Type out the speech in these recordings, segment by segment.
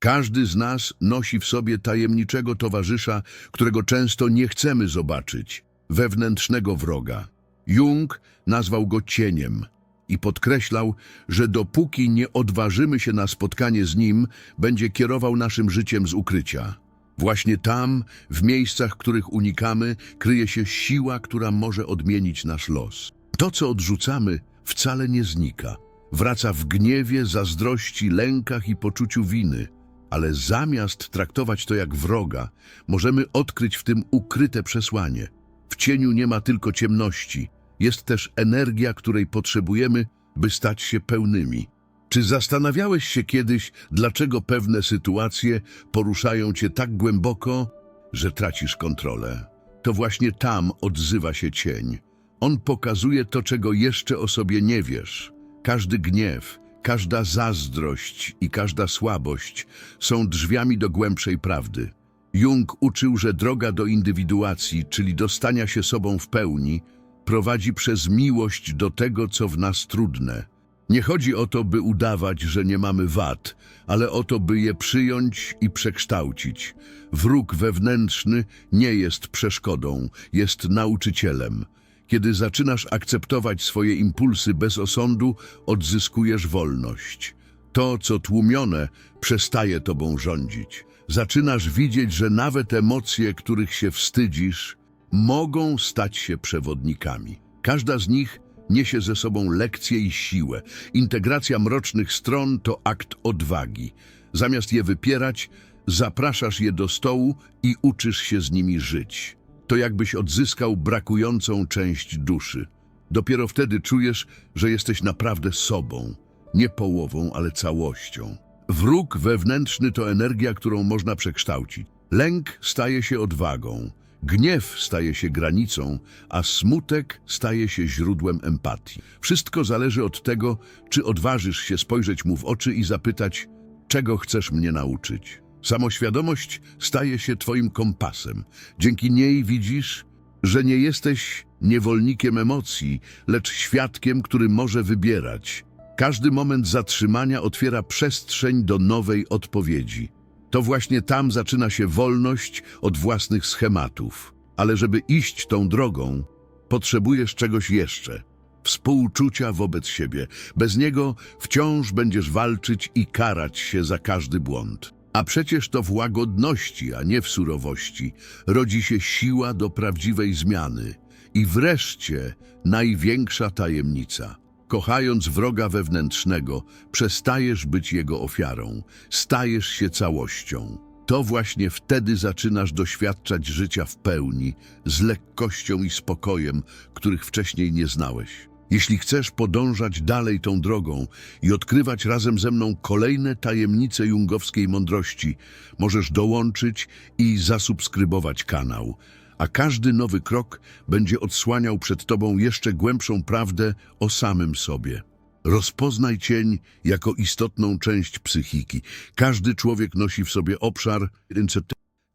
Każdy z nas nosi w sobie tajemniczego towarzysza, którego często nie chcemy zobaczyć, wewnętrznego wroga. Jung nazwał go cieniem i podkreślał, że dopóki nie odważymy się na spotkanie z nim, będzie kierował naszym życiem z ukrycia. Właśnie tam, w miejscach, których unikamy, kryje się siła, która może odmienić nasz los. To, co odrzucamy, wcale nie znika. Wraca w gniewie, zazdrości, lękach i poczuciu winy. Ale zamiast traktować to jak wroga, możemy odkryć w tym ukryte przesłanie. W cieniu nie ma tylko ciemności, jest też energia, której potrzebujemy, by stać się pełnymi. Czy zastanawiałeś się kiedyś, dlaczego pewne sytuacje poruszają cię tak głęboko, że tracisz kontrolę? To właśnie tam odzywa się cień. On pokazuje to, czego jeszcze o sobie nie wiesz. Każdy gniew, każda zazdrość i każda słabość są drzwiami do głębszej prawdy. Jung uczył, że droga do indywiduacji, czyli do stania się sobą w pełni, prowadzi przez miłość do tego, co w nas trudne. Nie chodzi o to, by udawać, że nie mamy wad, ale o to, by je przyjąć i przekształcić. Wróg wewnętrzny nie jest przeszkodą, jest nauczycielem. Kiedy zaczynasz akceptować swoje impulsy bez osądu, odzyskujesz wolność. To, co tłumione, przestaje tobą rządzić. Zaczynasz widzieć, że nawet emocje, których się wstydzisz, mogą stać się przewodnikami. Każda z nich niesie ze sobą lekcję i siłę. Integracja mrocznych stron to akt odwagi. Zamiast je wypierać, zapraszasz je do stołu i uczysz się z nimi żyć. To jakbyś odzyskał brakującą część duszy. Dopiero wtedy czujesz, że jesteś naprawdę sobą, nie połową, ale całością. Wróg wewnętrzny to energia, którą można przekształcić. Lęk staje się odwagą, gniew staje się granicą, a smutek staje się źródłem empatii. Wszystko zależy od tego, czy odważysz się spojrzeć mu w oczy i zapytać, czego chcesz mnie nauczyć. Samoświadomość staje się twoim kompasem. Dzięki niej widzisz, że nie jesteś niewolnikiem emocji, lecz świadkiem, który może wybierać. Każdy moment zatrzymania otwiera przestrzeń do nowej odpowiedzi. To właśnie tam zaczyna się wolność od własnych schematów. Ale żeby iść tą drogą, potrzebujesz czegoś jeszcze. Współczucia wobec siebie. Bez niego wciąż będziesz walczyć i karać się za każdy błąd. A przecież to w łagodności, a nie w surowości, rodzi się siła do prawdziwej zmiany. I wreszcie największa tajemnica. Kochając wroga wewnętrznego, przestajesz być jego ofiarą, stajesz się całością. To właśnie wtedy zaczynasz doświadczać życia w pełni, z lekkością i spokojem, których wcześniej nie znałeś. Jeśli chcesz podążać dalej tą drogą i odkrywać razem ze mną kolejne tajemnice jungowskiej mądrości, możesz dołączyć i zasubskrybować kanał, a każdy nowy krok będzie odsłaniał przed tobą jeszcze głębszą prawdę o samym sobie. Rozpoznaj cień jako istotną część psychiki. Każdy człowiek nosi w sobie obszar,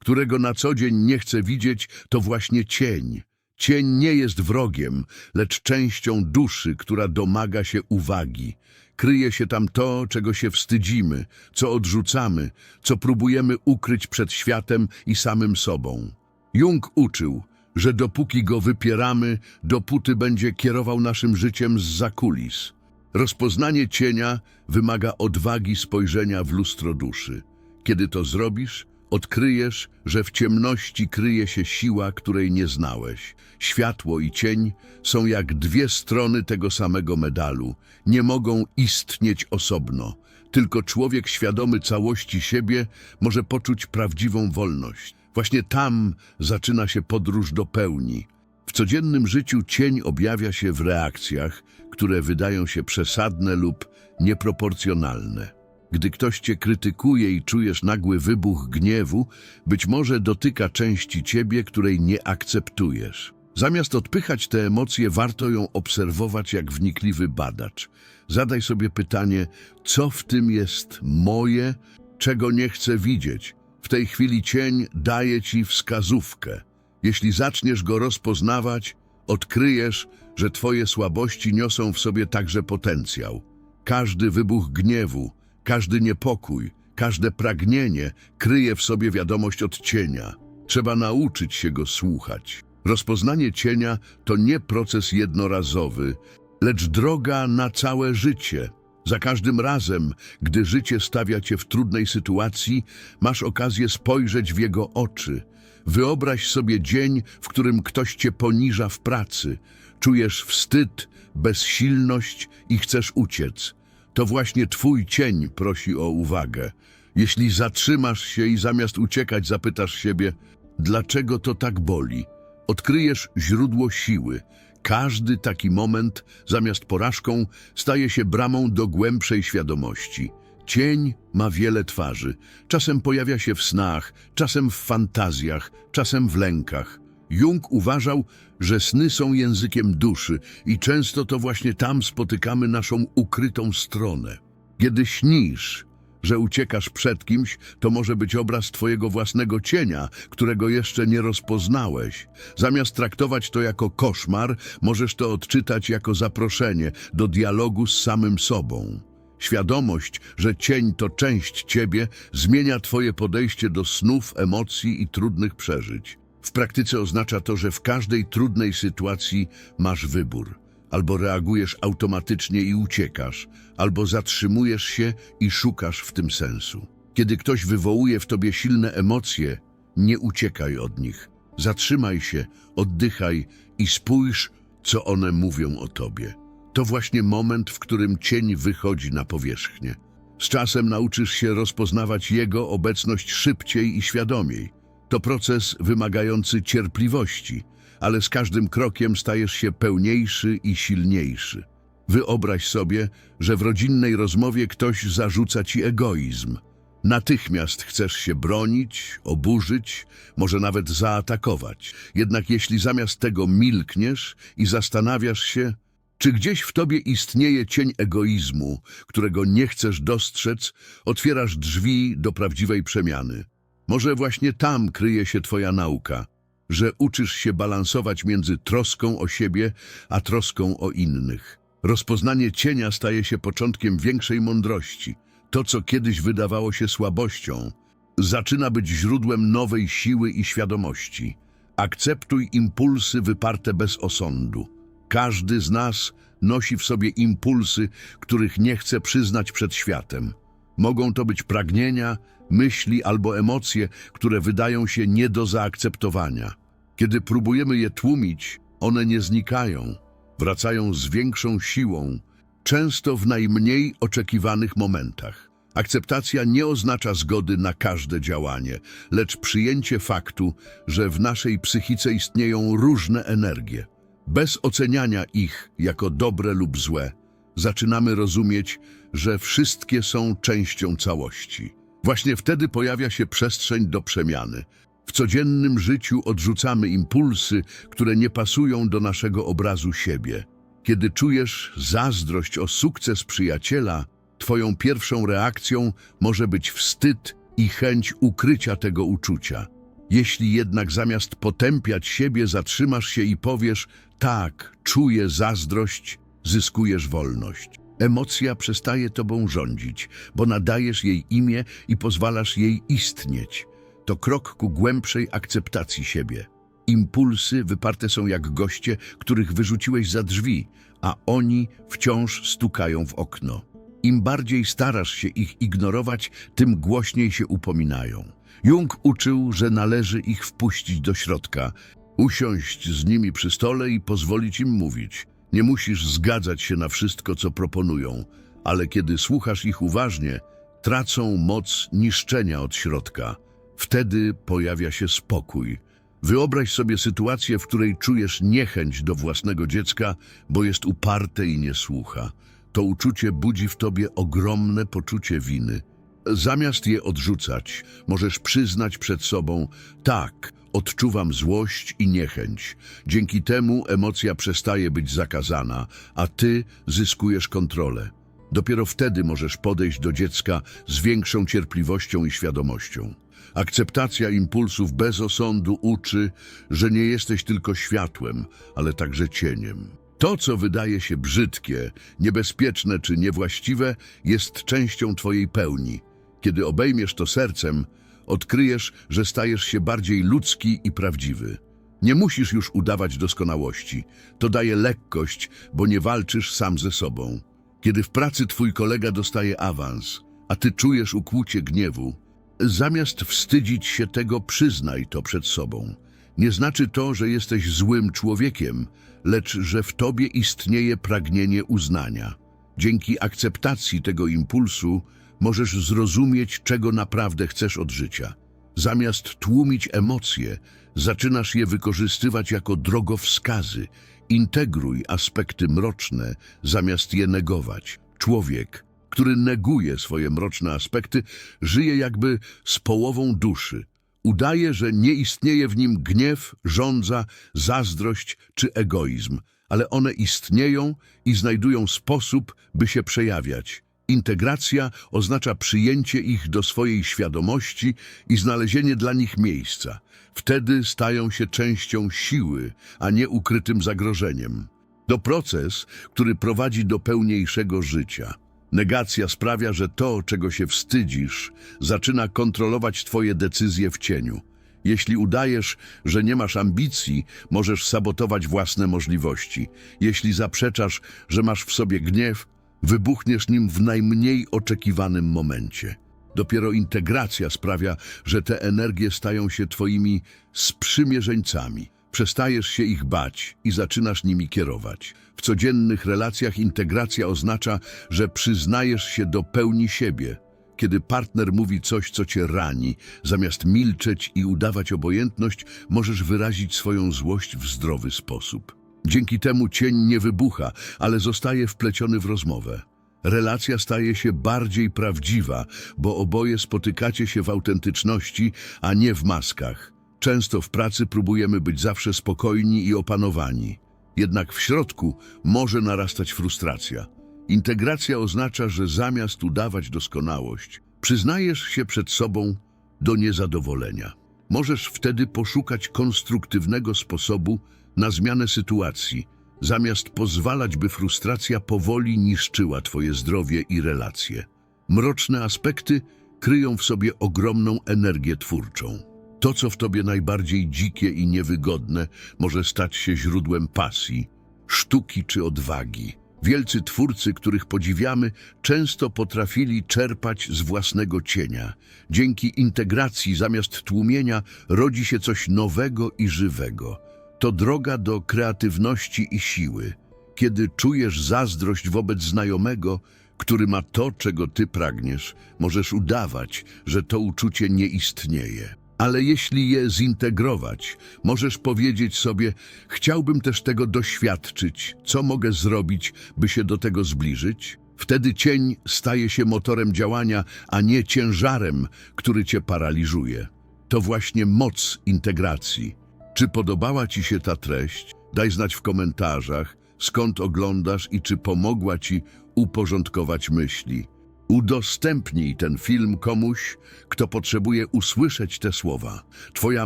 którego na co dzień nie chce widzieć, to właśnie cień. Cień nie jest wrogiem, lecz częścią duszy, która domaga się uwagi. Kryje się tam to, czego się wstydzimy, co odrzucamy, co próbujemy ukryć przed światem i samym sobą. Jung uczył, że dopóki go wypieramy, dopóty będzie kierował naszym życiem z zakulis. Rozpoznanie cienia wymaga odwagi spojrzenia w lustro duszy. Kiedy to zrobisz, odkryjesz, że w ciemności kryje się siła, której nie znałeś. Światło i cień są jak dwie strony tego samego medalu. Nie mogą istnieć osobno. Tylko człowiek świadomy całości siebie może poczuć prawdziwą wolność. Właśnie tam zaczyna się podróż do pełni. W codziennym życiu cień objawia się w reakcjach, które wydają się przesadne lub nieproporcjonalne. Gdy ktoś cię krytykuje i czujesz nagły wybuch gniewu, być może dotyka części ciebie, której nie akceptujesz. Zamiast odpychać te emocje, warto ją obserwować jak wnikliwy badacz. Zadaj sobie pytanie, co w tym jest moje, czego nie chcę widzieć. W tej chwili cień daje ci wskazówkę. Jeśli zaczniesz go rozpoznawać, odkryjesz, że twoje słabości niosą w sobie także potencjał. Każdy wybuch gniewu, każdy niepokój, Każde pragnienie kryje w sobie wiadomość od cienia. Trzeba nauczyć się go słuchać. Rozpoznanie cienia to nie proces jednorazowy, lecz droga na całe życie. Za każdym razem, gdy życie stawia cię w trudnej sytuacji, masz okazję spojrzeć w jego oczy. Wyobraź sobie dzień, w którym ktoś cię poniża w pracy. Czujesz wstyd, bezsilność i chcesz uciec. To właśnie twój cień prosi o uwagę. Jeśli zatrzymasz się i zamiast uciekać zapytasz siebie, dlaczego to tak boli, odkryjesz źródło siły. Każdy taki moment, zamiast porażką, staje się bramą do głębszej świadomości. Cień ma wiele twarzy. Czasem pojawia się w snach, czasem w fantazjach, czasem w lękach. Jung uważał, że sny są językiem duszy i często to właśnie tam spotykamy naszą ukrytą stronę. Kiedy śnisz, że uciekasz przed kimś, to może być obraz twojego własnego cienia, którego jeszcze nie rozpoznałeś. Zamiast traktować to jako koszmar, możesz to odczytać jako zaproszenie do dialogu z samym sobą. Świadomość, że cień to część ciebie, zmienia twoje podejście do snów, emocji i trudnych przeżyć. W praktyce oznacza to, że w każdej trudnej sytuacji masz wybór. Albo reagujesz automatycznie i uciekasz, albo zatrzymujesz się i szukasz w tym sensu. Kiedy ktoś wywołuje w tobie silne emocje, nie uciekaj od nich. Zatrzymaj się, oddychaj i spójrz, co one mówią o tobie. To właśnie moment, w którym cień wychodzi na powierzchnię. Z czasem nauczysz się rozpoznawać jego obecność szybciej i świadomiej. To proces wymagający cierpliwości, ale z każdym krokiem stajesz się pełniejszy i silniejszy. Wyobraź sobie, że w rodzinnej rozmowie ktoś zarzuca ci egoizm. Natychmiast chcesz się bronić, oburzyć, może nawet zaatakować. Jednak jeśli zamiast tego milkniesz i zastanawiasz się, czy gdzieś w tobie istnieje cień egoizmu, którego nie chcesz dostrzec, otwierasz drzwi do prawdziwej przemiany. Może właśnie tam kryje się twoja nauka, że uczysz się balansować między troską o siebie, a troską o innych. Rozpoznanie cienia staje się początkiem większej mądrości. To, co kiedyś wydawało się słabością, zaczyna być źródłem nowej siły i świadomości. Akceptuj impulsy wyparte bez osądu. Każdy z nas nosi w sobie impulsy, których nie chce przyznać przed światem. Mogą to być pragnienia, myśli albo emocje, które wydają się nie do zaakceptowania. Kiedy próbujemy je tłumić, one nie znikają, wracają z większą siłą, często w najmniej oczekiwanych momentach. Akceptacja nie oznacza zgody na każde działanie, lecz przyjęcie faktu, że w naszej psychice istnieją różne energie. Bez oceniania ich jako dobre lub złe, zaczynamy rozumieć, że wszystkie są częścią całości. Właśnie wtedy pojawia się przestrzeń do przemiany. W codziennym życiu odrzucamy impulsy, które nie pasują do naszego obrazu siebie. Kiedy czujesz zazdrość o sukces przyjaciela, twoją pierwszą reakcją może być wstyd i chęć ukrycia tego uczucia. Jeśli jednak zamiast potępiać siebie zatrzymasz się i powiesz tak, czuję zazdrość, zyskujesz wolność. Emocja przestaje tobą rządzić, bo nadajesz jej imię i pozwalasz jej istnieć. To krok ku głębszej akceptacji siebie. Impulsy wyparte są jak goście, których wyrzuciłeś za drzwi, a oni wciąż stukają w okno. Im bardziej starasz się ich ignorować, tym głośniej się upominają. Jung uczył, że należy ich wpuścić do środka, usiąść z nimi przy stole i pozwolić im mówić. Nie musisz zgadzać się na wszystko, co proponują, ale kiedy słuchasz ich uważnie, tracą moc niszczenia od środka. Wtedy pojawia się spokój. Wyobraź sobie sytuację, w której czujesz niechęć do własnego dziecka, bo jest uparte i nie słucha. To uczucie budzi w tobie ogromne poczucie winy. Zamiast je odrzucać, możesz przyznać przed sobą, tak, odczuwam złość i niechęć. Dzięki temu emocja przestaje być zakazana, a ty zyskujesz kontrolę. Dopiero wtedy możesz podejść do dziecka z większą cierpliwością i świadomością. Akceptacja impulsów bez osądu uczy, że nie jesteś tylko światłem, ale także cieniem. To, co wydaje się brzydkie, niebezpieczne czy niewłaściwe, jest częścią Twojej pełni. Kiedy obejmiesz to sercem, odkryjesz, że stajesz się bardziej ludzki i prawdziwy. Nie musisz już udawać doskonałości. To daje lekkość, bo nie walczysz sam ze sobą. Kiedy w pracy twój kolega dostaje awans, a ty czujesz ukłucie gniewu, zamiast wstydzić się tego, przyznaj to przed sobą. Nie znaczy to, że jesteś złym człowiekiem, lecz że w tobie istnieje pragnienie uznania. Dzięki akceptacji tego impulsu możesz zrozumieć, czego naprawdę chcesz od życia. Zamiast tłumić emocje, zaczynasz je wykorzystywać jako drogowskazy. Integruj aspekty mroczne, zamiast je negować. Człowiek, który neguje swoje mroczne aspekty, żyje jakby z połową duszy. Udaje, że nie istnieje w nim gniew, żądza, zazdrość czy egoizm, ale one istnieją i znajdują sposób, by się przejawiać. Integracja oznacza przyjęcie ich do swojej świadomości i znalezienie dla nich miejsca. Wtedy stają się częścią siły, a nie ukrytym zagrożeniem. To proces, który prowadzi do pełniejszego życia. Negacja sprawia, że to, czego się wstydzisz, zaczyna kontrolować twoje decyzje w cieniu. Jeśli udajesz, że nie masz ambicji, możesz sabotować własne możliwości. Jeśli zaprzeczasz, że masz w sobie gniew, wybuchniesz nim w najmniej oczekiwanym momencie. Dopiero integracja sprawia, że te energie stają się twoimi sprzymierzeńcami. Przestajesz się ich bać i zaczynasz nimi kierować. W codziennych relacjach integracja oznacza, że przyznajesz się do pełni siebie. Kiedy partner mówi coś, co cię rani, zamiast milczeć i udawać obojętność, możesz wyrazić swoją złość w zdrowy sposób. Dzięki temu cień nie wybucha, ale zostaje wpleciony w rozmowę. Relacja staje się bardziej prawdziwa, bo oboje spotykacie się w autentyczności, a nie w maskach. Często w pracy próbujemy być zawsze spokojni i opanowani. Jednak w środku może narastać frustracja. Integracja oznacza, że zamiast udawać doskonałość, przyznajesz się przed sobą do niezadowolenia. Możesz wtedy poszukać konstruktywnego sposobu na zmianę sytuacji, zamiast pozwalać, by frustracja powoli niszczyła twoje zdrowie i relacje. Mroczne aspekty kryją w sobie ogromną energię twórczą. To, co w tobie najbardziej dzikie i niewygodne, może stać się źródłem pasji, sztuki czy odwagi. Wielcy twórcy, których podziwiamy, często potrafili czerpać z własnego cienia. Dzięki integracji zamiast tłumienia rodzi się coś nowego i żywego. To droga do kreatywności i siły. Kiedy czujesz zazdrość wobec znajomego, który ma to, czego ty pragniesz, możesz udawać, że to uczucie nie istnieje. Ale jeśli je zintegrować, możesz powiedzieć sobie: Chciałbym też tego doświadczyć, co mogę zrobić, by się do tego zbliżyć? Wtedy cień staje się motorem działania, a nie ciężarem, który cię paraliżuje. To właśnie moc integracji. Czy podobała Ci się ta treść? Daj znać w komentarzach, skąd oglądasz i czy pomogła Ci uporządkować myśli. Udostępnij ten film komuś, kto potrzebuje usłyszeć te słowa. Twoja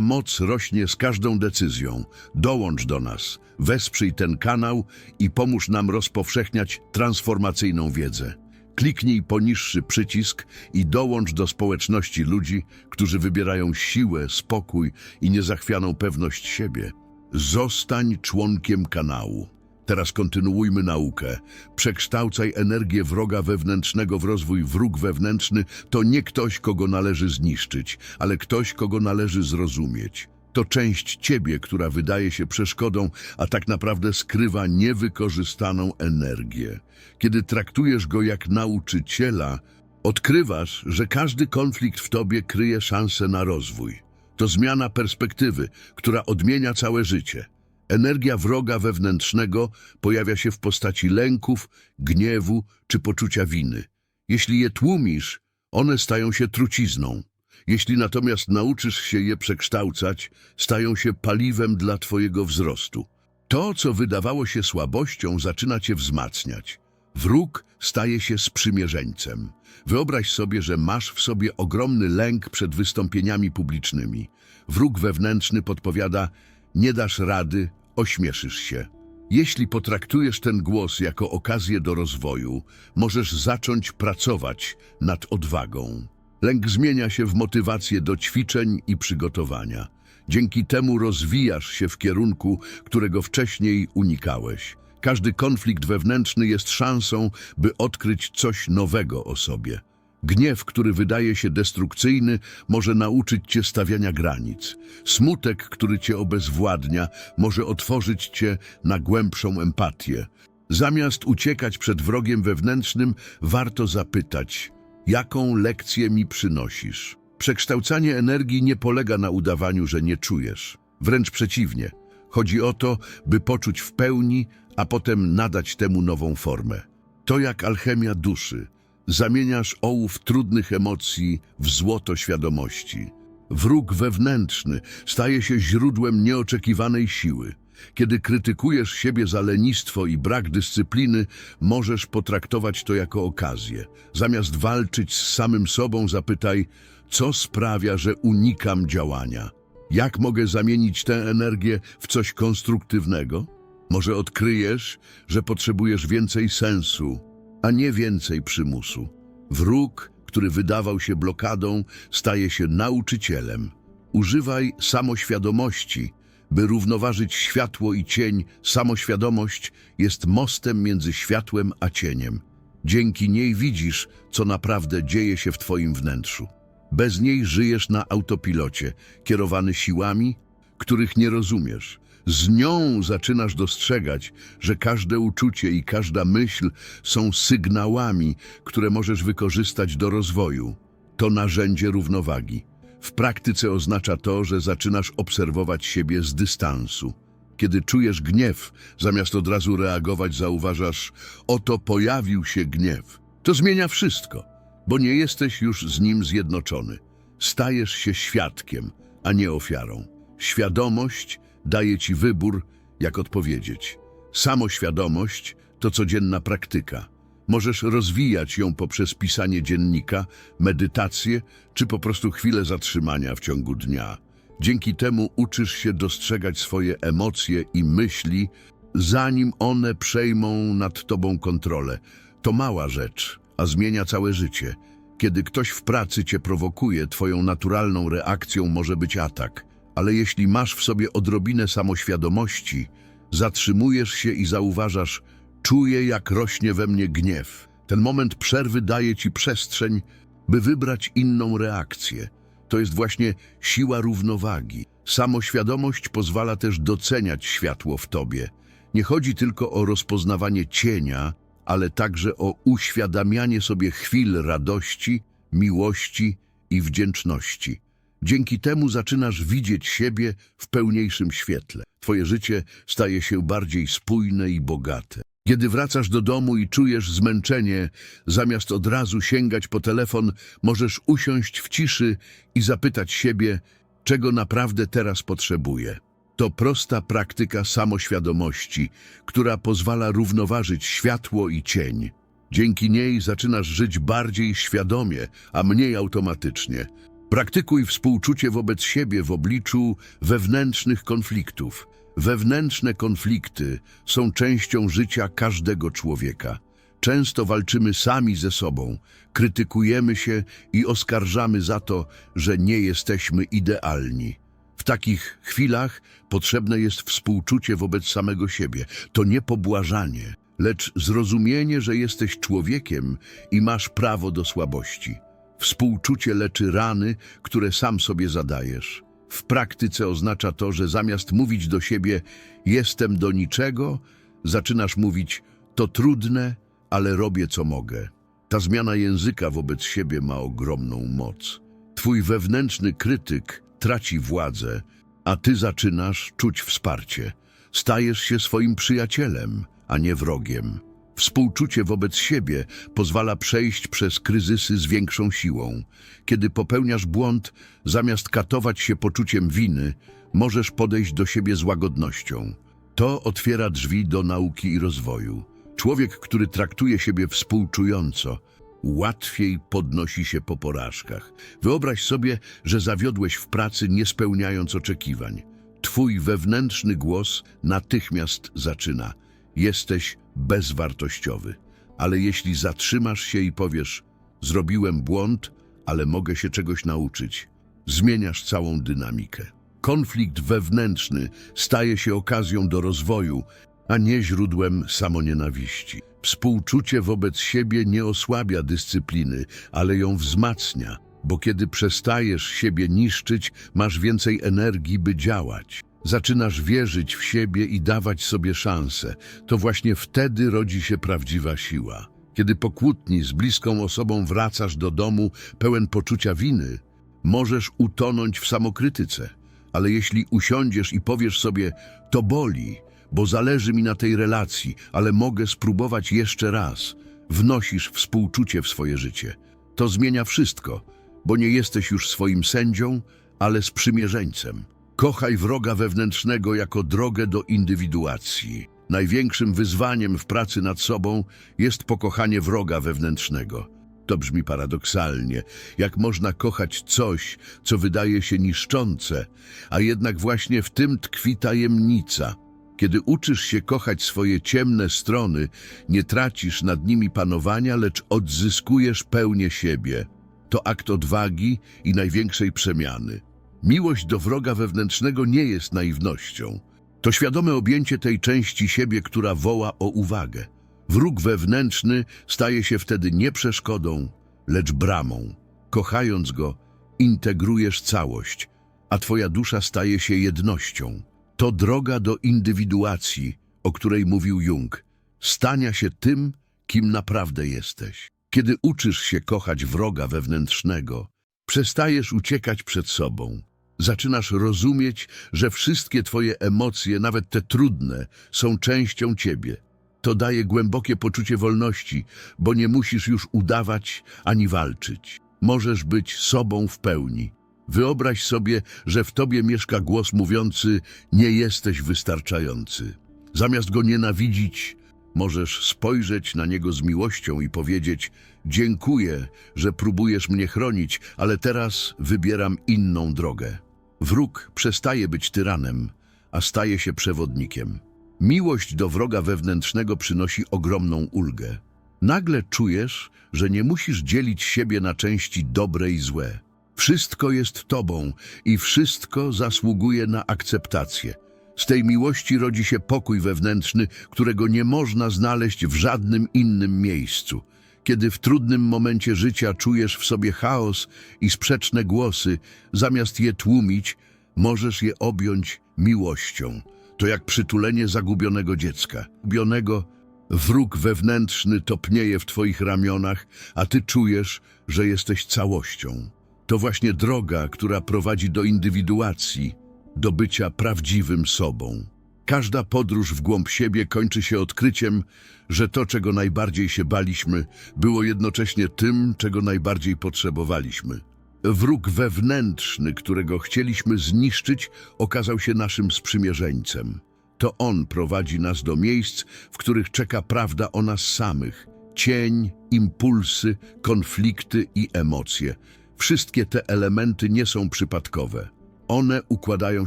moc rośnie z każdą decyzją. Dołącz do nas, wesprzyj ten kanał i pomóż nam rozpowszechniać transformacyjną wiedzę. Kliknij poniższy przycisk i dołącz do społeczności ludzi, którzy wybierają siłę, spokój i niezachwianą pewność siebie. Zostań członkiem kanału. Teraz kontynuujmy naukę. Przekształcaj energię wroga wewnętrznego w rozwój. Wróg wewnętrzny to nie ktoś, kogo należy zniszczyć, ale ktoś, kogo należy zrozumieć. To część ciebie, która wydaje się przeszkodą, a tak naprawdę skrywa niewykorzystaną energię. Kiedy traktujesz go jak nauczyciela, odkrywasz, że każdy konflikt w tobie kryje szansę na rozwój. To zmiana perspektywy, która odmienia całe życie. Energia wroga wewnętrznego pojawia się w postaci lęków, gniewu czy poczucia winy. Jeśli je tłumisz, one stają się trucizną. Jeśli natomiast nauczysz się je przekształcać, stają się paliwem dla Twojego wzrostu. To, co wydawało się słabością, zaczyna Cię wzmacniać. Wróg staje się sprzymierzeńcem. Wyobraź sobie, że masz w sobie ogromny lęk przed wystąpieniami publicznymi. Wróg wewnętrzny podpowiada, nie dasz rady, ośmieszysz się. Jeśli potraktujesz ten głos jako okazję do rozwoju, możesz zacząć pracować nad odwagą. Lęk zmienia się w motywację do ćwiczeń i przygotowania. Dzięki temu rozwijasz się w kierunku, którego wcześniej unikałeś. Każdy konflikt wewnętrzny jest szansą, by odkryć coś nowego o sobie. Gniew, który wydaje się destrukcyjny, może nauczyć cię stawiania granic. Smutek, który cię obezwładnia, może otworzyć cię na głębszą empatię. Zamiast uciekać przed wrogiem wewnętrznym, warto zapytać, jaką lekcję mi przynosisz? Przekształcanie energii nie polega na udawaniu, że nie czujesz. Wręcz przeciwnie. Chodzi o to, by poczuć w pełni, a potem nadać temu nową formę. To jak alchemia duszy. Zamieniasz ołów trudnych emocji w złoto świadomości. Wróg wewnętrzny staje się źródłem nieoczekiwanej siły. Kiedy krytykujesz siebie za lenistwo i brak dyscypliny, możesz potraktować to jako okazję. Zamiast walczyć z samym sobą, zapytaj, co sprawia, że unikam działania? Jak mogę zamienić tę energię w coś konstruktywnego? Może odkryjesz, że potrzebujesz więcej sensu, a nie więcej przymusu. Wróg, który wydawał się blokadą, staje się nauczycielem. Używaj samoświadomości, by równoważyć światło i cień. Samoświadomość jest mostem między światłem a cieniem. Dzięki niej widzisz, co naprawdę dzieje się w twoim wnętrzu. Bez niej żyjesz na autopilocie, kierowany siłami, których nie rozumiesz. Z nią zaczynasz dostrzegać, że każde uczucie i każda myśl są sygnałami, które możesz wykorzystać do rozwoju. To narzędzie równowagi. W praktyce oznacza to, że zaczynasz obserwować siebie z dystansu. Kiedy czujesz gniew, zamiast od razu reagować, zauważasz, oto pojawił się gniew. To zmienia wszystko, bo nie jesteś już z nim zjednoczony. Stajesz się świadkiem, a nie ofiarą. Świadomość daje ci wybór, jak odpowiedzieć. Samoświadomość to codzienna praktyka. Możesz rozwijać ją poprzez pisanie dziennika, medytację czy po prostu chwilę zatrzymania w ciągu dnia. Dzięki temu uczysz się dostrzegać swoje emocje i myśli, zanim one przejmą nad tobą kontrolę. To mała rzecz, a zmienia całe życie. Kiedy ktoś w pracy cię prowokuje, twoją naturalną reakcją może być atak. Ale jeśli masz w sobie odrobinę samoświadomości, zatrzymujesz się i zauważasz, czuję jak rośnie we mnie gniew. Ten moment przerwy daje ci przestrzeń, by wybrać inną reakcję. To jest właśnie siła równowagi. Samoświadomość pozwala też doceniać światło w tobie. Nie chodzi tylko o rozpoznawanie cienia, ale także o uświadamianie sobie chwil radości, miłości i wdzięczności. Dzięki temu zaczynasz widzieć siebie w pełniejszym świetle. Twoje życie staje się bardziej spójne i bogate. Kiedy wracasz do domu i czujesz zmęczenie, zamiast od razu sięgać po telefon, możesz usiąść w ciszy i zapytać siebie, czego naprawdę teraz potrzebuję. To prosta praktyka samoświadomości, która pozwala równoważyć światło i cień. Dzięki niej zaczynasz żyć bardziej świadomie, a mniej automatycznie. Praktykuj współczucie wobec siebie w obliczu wewnętrznych konfliktów. Wewnętrzne konflikty są częścią życia każdego człowieka. Często walczymy sami ze sobą, krytykujemy się i oskarżamy za to, że nie jesteśmy idealni. W takich chwilach potrzebne jest współczucie wobec samego siebie. To nie pobłażanie, lecz zrozumienie, że jesteś człowiekiem i masz prawo do słabości. Współczucie leczy rany, które sam sobie zadajesz. W praktyce oznacza to, że zamiast mówić do siebie jestem do niczego, zaczynasz mówić to trudne, ale robię co mogę. Ta zmiana języka wobec siebie ma ogromną moc. Twój wewnętrzny krytyk traci władzę, a ty zaczynasz czuć wsparcie. Stajesz się swoim przyjacielem, a nie wrogiem. Współczucie wobec siebie pozwala przejść przez kryzysy z większą siłą. Kiedy popełniasz błąd, zamiast katować się poczuciem winy, możesz podejść do siebie z łagodnością. To otwiera drzwi do nauki i rozwoju. Człowiek, który traktuje siebie współczująco, łatwiej podnosi się po porażkach. Wyobraź sobie, że zawiodłeś w pracy, nie spełniając oczekiwań. Twój wewnętrzny głos natychmiast zaczyna. Jesteś bezwartościowy. Ale jeśli zatrzymasz się i powiesz, zrobiłem błąd, ale mogę się czegoś nauczyć. Zmieniasz całą dynamikę. Konflikt wewnętrzny staje się okazją do rozwoju, a nie źródłem samonienawiści. Współczucie wobec siebie nie osłabia dyscypliny, ale ją wzmacnia, bo kiedy przestajesz siebie niszczyć, masz więcej energii, by działać. Zaczynasz wierzyć w siebie i dawać sobie szansę. To właśnie wtedy rodzi się prawdziwa siła. Kiedy po kłótni z bliską osobą wracasz do domu pełen poczucia winy, możesz utonąć w samokrytyce. Ale jeśli usiądziesz i powiesz sobie, to boli, bo zależy mi na tej relacji, ale mogę spróbować jeszcze raz, wnosisz współczucie w swoje życie. To zmienia wszystko, bo nie jesteś już swoim sędzią, ale sprzymierzeńcem. Kochaj wroga wewnętrznego jako drogę do indywiduacji. Największym wyzwaniem w pracy nad sobą jest pokochanie wroga wewnętrznego. To brzmi paradoksalnie, jak można kochać coś, co wydaje się niszczące, a jednak właśnie w tym tkwi tajemnica. Kiedy uczysz się kochać swoje ciemne strony, nie tracisz nad nimi panowania, lecz odzyskujesz pełnię siebie. To akt odwagi i największej przemiany. Miłość do wroga wewnętrznego nie jest naiwnością. To świadome objęcie tej części siebie, która woła o uwagę. Wróg wewnętrzny staje się wtedy nie przeszkodą, lecz bramą. Kochając go, integrujesz całość, a twoja dusza staje się jednością. To droga do indywiduacji, o której mówił Jung, stania się tym, kim naprawdę jesteś. Kiedy uczysz się kochać wroga wewnętrznego, przestajesz uciekać przed sobą. Zaczynasz rozumieć, że wszystkie twoje emocje, nawet te trudne, są częścią ciebie. To daje głębokie poczucie wolności, bo nie musisz już udawać ani walczyć. Możesz być sobą w pełni. Wyobraź sobie, że w tobie mieszka głos mówiący: Nie jesteś wystarczający. Zamiast go nienawidzić, możesz spojrzeć na niego z miłością i powiedzieć: Dziękuję, że próbujesz mnie chronić, ale teraz wybieram inną drogę. Wróg przestaje być tyranem, a staje się przewodnikiem. Miłość do wroga wewnętrznego przynosi ogromną ulgę. Nagle czujesz, że nie musisz dzielić siebie na części dobre i złe. Wszystko jest tobą i wszystko zasługuje na akceptację. Z tej miłości rodzi się pokój wewnętrzny, którego nie można znaleźć w żadnym innym miejscu. Kiedy w trudnym momencie życia czujesz w sobie chaos i sprzeczne głosy, zamiast je tłumić, możesz je objąć miłością. To jak przytulenie zagubionego dziecka. Gubionego wróg wewnętrzny topnieje w twoich ramionach, a ty czujesz, że jesteś całością. To właśnie droga, która prowadzi do indywiduacji, do bycia prawdziwym sobą. Każda podróż w głąb siebie kończy się odkryciem, że to, czego najbardziej się baliśmy, było jednocześnie tym, czego najbardziej potrzebowaliśmy. Wróg wewnętrzny, którego chcieliśmy zniszczyć, okazał się naszym sprzymierzeńcem. To on prowadzi nas do miejsc, w których czeka prawda o nas samych. Cień, impulsy, konflikty i emocje. Wszystkie te elementy nie są przypadkowe. One układają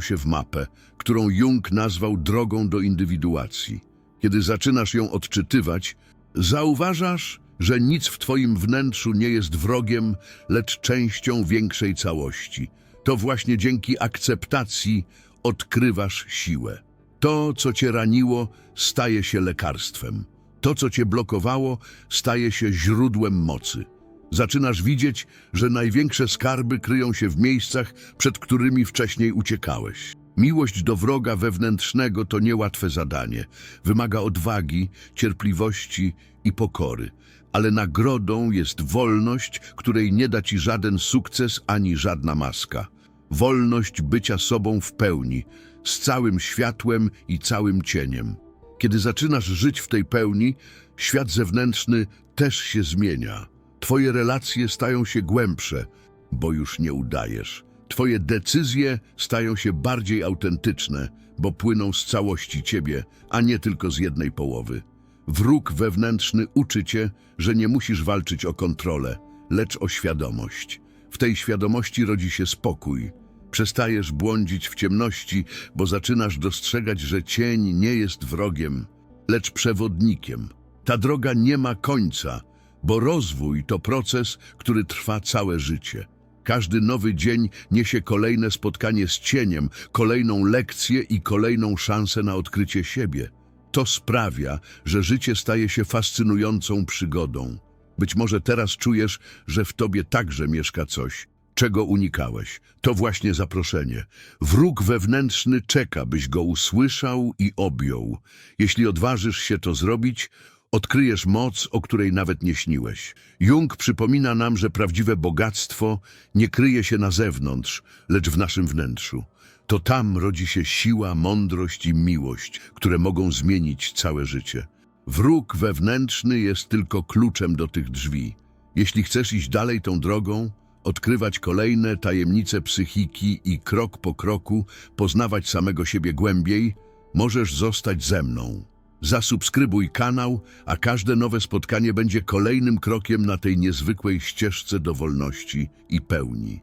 się w mapę, którą Jung nazwał drogą do indywiduacji. Kiedy zaczynasz ją odczytywać, zauważasz, że nic w twoim wnętrzu nie jest wrogiem, lecz częścią większej całości. To właśnie dzięki akceptacji odkrywasz siłę. To, co cię raniło, staje się lekarstwem. To, co cię blokowało, staje się źródłem mocy. Zaczynasz widzieć, że największe skarby kryją się w miejscach, przed którymi wcześniej uciekałeś. Miłość do wroga wewnętrznego to niełatwe zadanie. Wymaga odwagi, cierpliwości i pokory. Ale nagrodą jest wolność, której nie da ci żaden sukces ani żadna maska. Wolność bycia sobą w pełni, z całym światłem i całym cieniem. Kiedy zaczynasz żyć w tej pełni, świat zewnętrzny też się zmienia. Twoje relacje stają się głębsze, bo już nie udajesz. Twoje decyzje stają się bardziej autentyczne, bo płyną z całości ciebie, a nie tylko z jednej połowy. Wróg wewnętrzny uczy cię, że nie musisz walczyć o kontrolę, lecz o świadomość. W tej świadomości rodzi się spokój. Przestajesz błądzić w ciemności, bo zaczynasz dostrzegać, że cień nie jest wrogiem, lecz przewodnikiem. Ta droga nie ma końca, bo rozwój to proces, który trwa całe życie. Każdy nowy dzień niesie kolejne spotkanie z cieniem, kolejną lekcję i kolejną szansę na odkrycie siebie. To sprawia, że życie staje się fascynującą przygodą. Być może teraz czujesz, że w tobie także mieszka coś, czego unikałeś. To właśnie zaproszenie. Wróg wewnętrzny czeka, byś go usłyszał i objął. Jeśli odważysz się to zrobić, odkryjesz moc, o której nawet nie śniłeś. Jung przypomina nam, że prawdziwe bogactwo nie kryje się na zewnątrz, lecz w naszym wnętrzu. To tam rodzi się siła, mądrość i miłość, które mogą zmienić całe życie. Wróg wewnętrzny jest tylko kluczem do tych drzwi. Jeśli chcesz iść dalej tą drogą, odkrywać kolejne tajemnice psychiki i krok po kroku poznawać samego siebie głębiej, możesz zostać ze mną. Zasubskrybuj kanał, a każde nowe spotkanie będzie kolejnym krokiem na tej niezwykłej ścieżce do wolności i pełni.